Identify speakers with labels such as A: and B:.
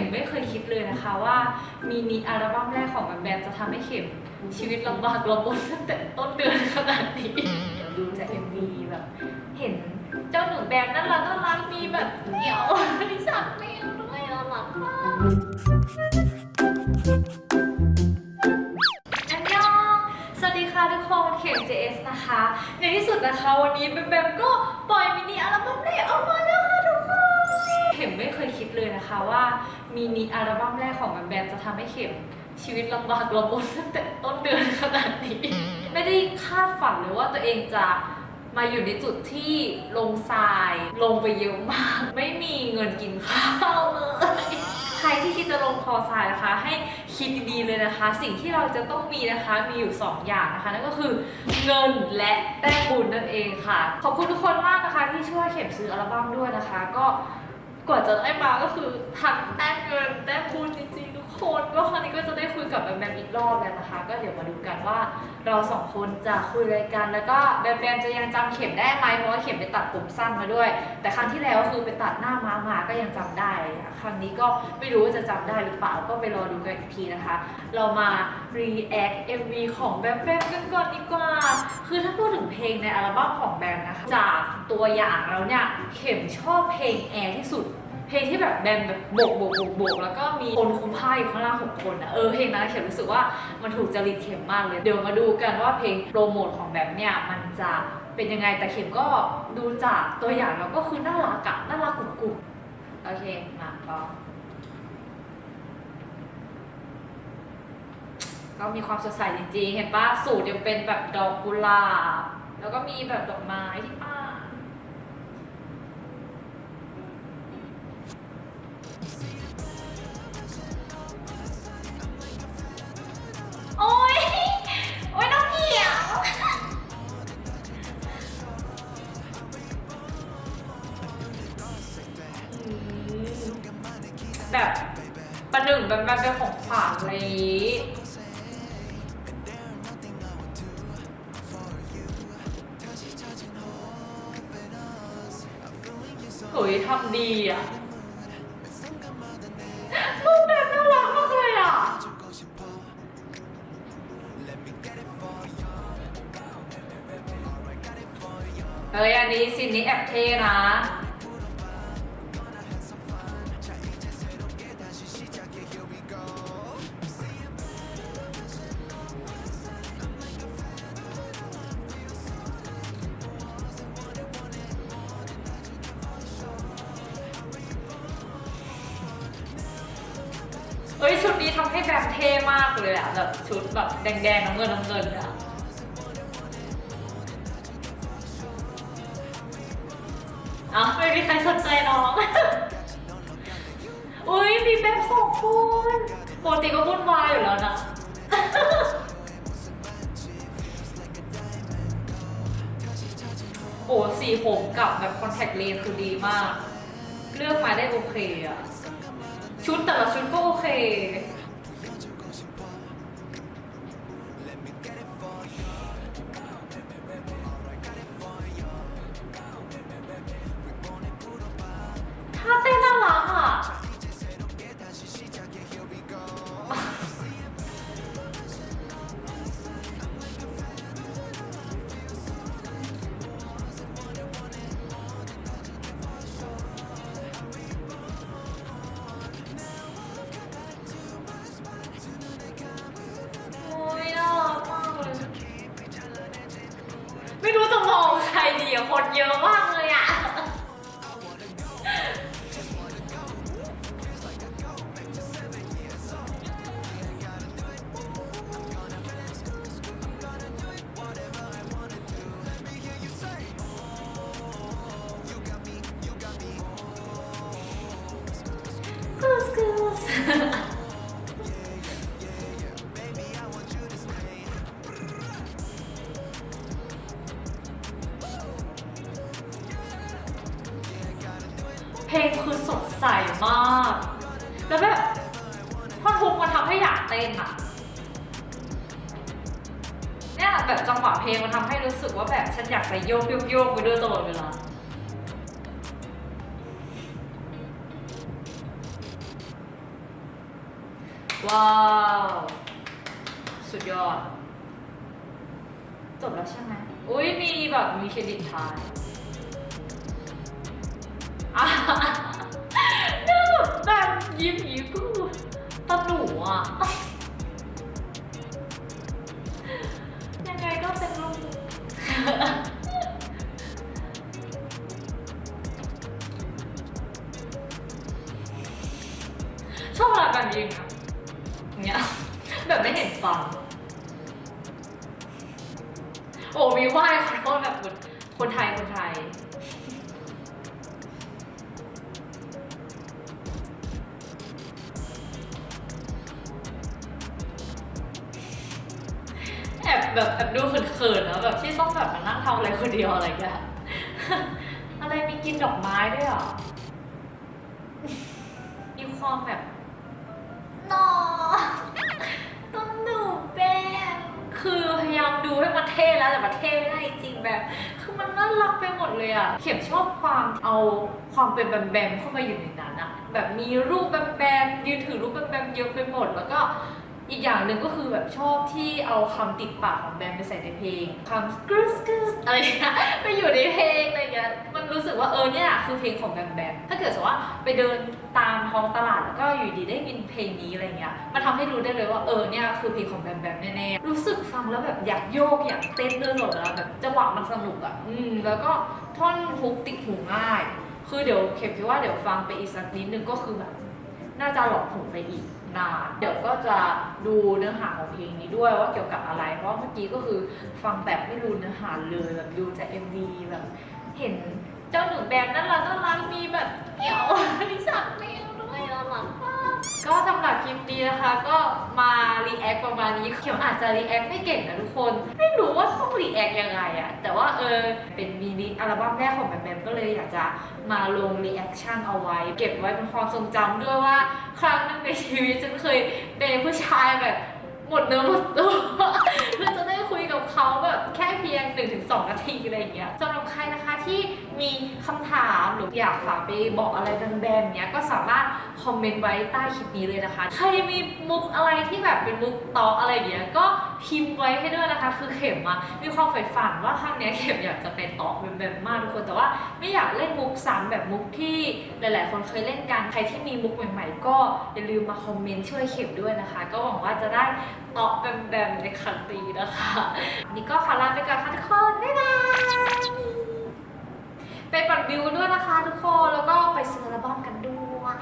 A: ข็มไม่เคยคิดเลยนะคะว่ามินิอัลบั้มแรกของแบมแบมจะทำให้เข็มชีวิตลำบากลำบนตั้งแต่ต้นเดือนขนาดนี้ดูจาก MV แบบ เห็นเจ้าหนูแบมน่ารักน่ารักมีแบบเหนียวดิฉันแมวด้วยน่ารักมากอันยองสวัสดีค่ะทุกคนเข็ม JS นะคะ ในที่สุดนะคะวันนี้แบมแบมก็ปล่อยมินิอัลบั้มแรกออกมาแล้ว ข็มไม่เคยคิดเลยนะคะว่ามินิอัลบั้มแรกของแบมแบมจะทำให้เข็มชีวิตลำบากลำบนตั้งแต่ต้นเดือนขนาดนี้ ไม่ได้คาดฝันเลยว่าตัวเองจะมาอยู่ในจุดที่ลงทรายลงไปเยอะมาก ไม่มีเงินกินข้าวเลยใครที่คิดจะลงคอทรายนะคะ ให้คิดดีๆเลยนะคะ สิ่งที่เราจะต้องมีนะคะมีอยู่ 2 อย่างนะคะนั่นก็คือเงินและแต้มบุญนั่นเองค่ะ ขอบคุณทุกคนมากนะคะที่ช่วยเข็มซื้ออัลบั้มด้วยนะคะ ก็ กว่าจะได้มาก็คือทั้งแต้มเงินแต้มคุณ ก็ครั้งนี้ก็จะได้คุยกับแบมแบมอีกรอบแล้วนะคะ ก็เดี๋ยวมาดูกันว่าเราสองคนจะคุยอะไรกัน แล้วก็แบมแบมจะยังจำเข็มได้ไหมเพราะว่าเข็มไปตัดผมสั้นมาด้วย แต่ครั้งที่แล้วก็คือไปตัดหน้าม้ามาก็ยังจำได้ครั้งนี้ก็ไม่รู้ว่าจะจำได้หรือเปล่าก็ไปรอดูกันอีกทีนะคะ เรามา react MV ของแบมแบมกันก่อนดีกว่า คือถ้าพูดถึงเพลงในอัลบั้มของแบมนะคะจากตัวอย่างแล้วเนี่ยเข็มชอบเพลงแอร์ที่สุด เพลงที่แบบแบมแบบโบกโบกโบกโบกแล้วก็มีคนคุมผ้าอยู่ข้างล่างหกคนอะเออเพลงนั้นเข็มรู้สึกว่ามันถูกจริตเข็มมากเลย เดี๋ยวมาดูกันว่าเพลงโปรโมทของแบมเนี่ยมันจะเป็นยังไงแต่เข็มก็ดูจากตัวอย่างแล้วก็คือน่ารักอะน่ารักกรุบกรุบโอเคมาก็ก็มีความสดใสจริงๆ เห็นปะสูตรยังเป็นแบบดอกกุหลาบ แล้วก็มีแบบดอกไม้ที่ป้า ประหนึ่งแบบแบบเป็นของขวัญอะไรอย่างงี้เฮ้ยทำดีอะรูปแบบน่ารักมากเลยอะเอ้ยอันนี้ซีนนี้แอบเท่นะ เอ้ยชุดนี้ทำให้แบบเท่มากเลยอะแบบชุดแบบแดงๆน้ำเงินน้ำเงินอะอะไม่มีใครสนใจน้อง อุ้ยมีแบบสองคนปกติก็วุ่นวายอยู่แล้วนะโอ้สีผมกับแบบคอนแทคเลนส์คือดีมาก เลือกมาได้โอเคอะชุดแต่ละชุดก็โอ เครดีอะคนเยอะมากเลย เพลงคือสดใสมาก แล้วแบบท่อนฮุกมันทำให้อยากเต้นอะเนี่ยแบบจังหวะเพลงมันทำให้รู้สึกว่าแบบฉันอยากจะโยกโยกโยกไปด้วยตลอดเวลาว้าว สุดยอด จบแล้วใช่ไหม อุ้ยมีแบบมีเครดิตท้าย อะเนี่ยแบบแบบยิ้มยิ้มกูตาหนูอะ ยังไงก็เป็นลูกชอบเวลาแบบนี้นะอย่างเงี้ยแบบไม่เห็นฟันโอ้มีไหว้ขอโทษแบบคนคนไทยคนไทย อบแบบแอบดูเขินๆนะแบบที่ต้องแบบมานั่งทำอะไรคนเดียวอะไรอย่างเงี้ยอะไรมีกินดอกไม้ด้วยเหรอ มีความแบบนอต้นหนูแบมคือพยายามดูให้มันเท่แล้วแต่มันเท่ไม่ได้จริงๆแบบ คือมันน่ารักไปหมดเลยอะเข็มชอบความเอาความเป็นแบมแบมเข้ามาอยู่ในนั้นอะแบบมีรูปแบมแบมยืนถือรูปแบมแบมเยอะไปหมดแล้วก็ อีกอย่างหนึ่งก็คือแบบชอบที่เอาคำติดปากของแบมไปใส่ในเพลงคำกรูสกรูสอะไรเงี้ยไปอยู่ในเพลงอะไรเงี้ยมันรู้สึกว่าเออเนี่ยคือเพลงของแบมแบมถ้าเกิดสมมติว่าไปเดินตามท้องตลาดแล้วก็อยู่ดีได้ยินเพลงนี้อะไรเงี้ยมันทำให้รู้ได้เลยว่าเออเนี่ยคือเพลงของแบมแบมแน่ๆรู้สึกฟังแล้วแบบอยากโยกอยากเต้นด้วยหมดแล้วแบบจังหวะมันสนุกอะอืมแล้วก็ท่อนฮุกติดหูง่าย คือเดี๋ยวเข็มคิดว่าเดี๋ยวฟังไปอีกสักนิดนึงก็คือแบบ น่าจะหลอกผมไปอีกนานเดี๋ยวก็จะดูเนื้อหาของเพลงนี้ด้วยว่าเกี่ยวกับอะไร เพราะเมื่อกี้ก็คือฟังแบบไม่รู้เนื้อหาเลยแบบดูจาก MV แบบเห็นเจ้าหนูแบมน่ารักน่ารักมีแบบเกี่ยวมีฉากแมวด้วยน่ารักมาก นี้นะคะก็มารีแอคประมาณนี้เขียวอาจจะรีแอคไม่เก่งนะทุกคน ไม่รู้ว่าต้องรีแอคยังไงอะแต่ว่าเออเป็นมินิอัลบั้มแรกของแบมแบมก็เลยอยากจะมาลงรีแอคชั่นเอาไว้ เก็บไว้เป็นความทรงจำด้วยว่า ครั้งหนึ่งในชีวิตฉันเคยเป็นผู้ชายแบบหมดเนื้อหมดตัว กับเขาแบบแค่เพียง 1-2 นาทีอะไรอย่างเงี้ยสำหรับใครนะคะที่มีคำถามหรืออยากฝากไปบอกอะไรแบมๆเนี้ยก็สามารถคอมเมนต์ไว้ใต้คลิปนี้เลยนะคะ ใครมีมุกอะไรที่แบบเป็นมุกตออะไรอย่างเงี้ยก็พิมพ์ไว้ให้ด้วยนะคะ คือเข็มอะมีความใฝ่ฝันว่าครั้งเนี้ยเข็มอยากจะเป็นตอแบมๆมากทุกคน แต่ว่าไม่อยากเล่นมุกซ้ำแบบมุกที่หลาย ๆ คนเคยเล่นกัน ใครที่มีมุกใหม่ ๆ ก็อย่าลืมมาคอมเมนต์ช่วยเข็มด้วยนะคะ ก็หวังว่าจะได้ตอแบมๆในครั้งนี้นะคะวันนี้ก็ขอลาไปก่อนค่ะทุกคน บ๊ายบาย ไปปัดวิวด้วยนะคะทุกคน แล้วก็ไปซื้อระบั้มกันด้วย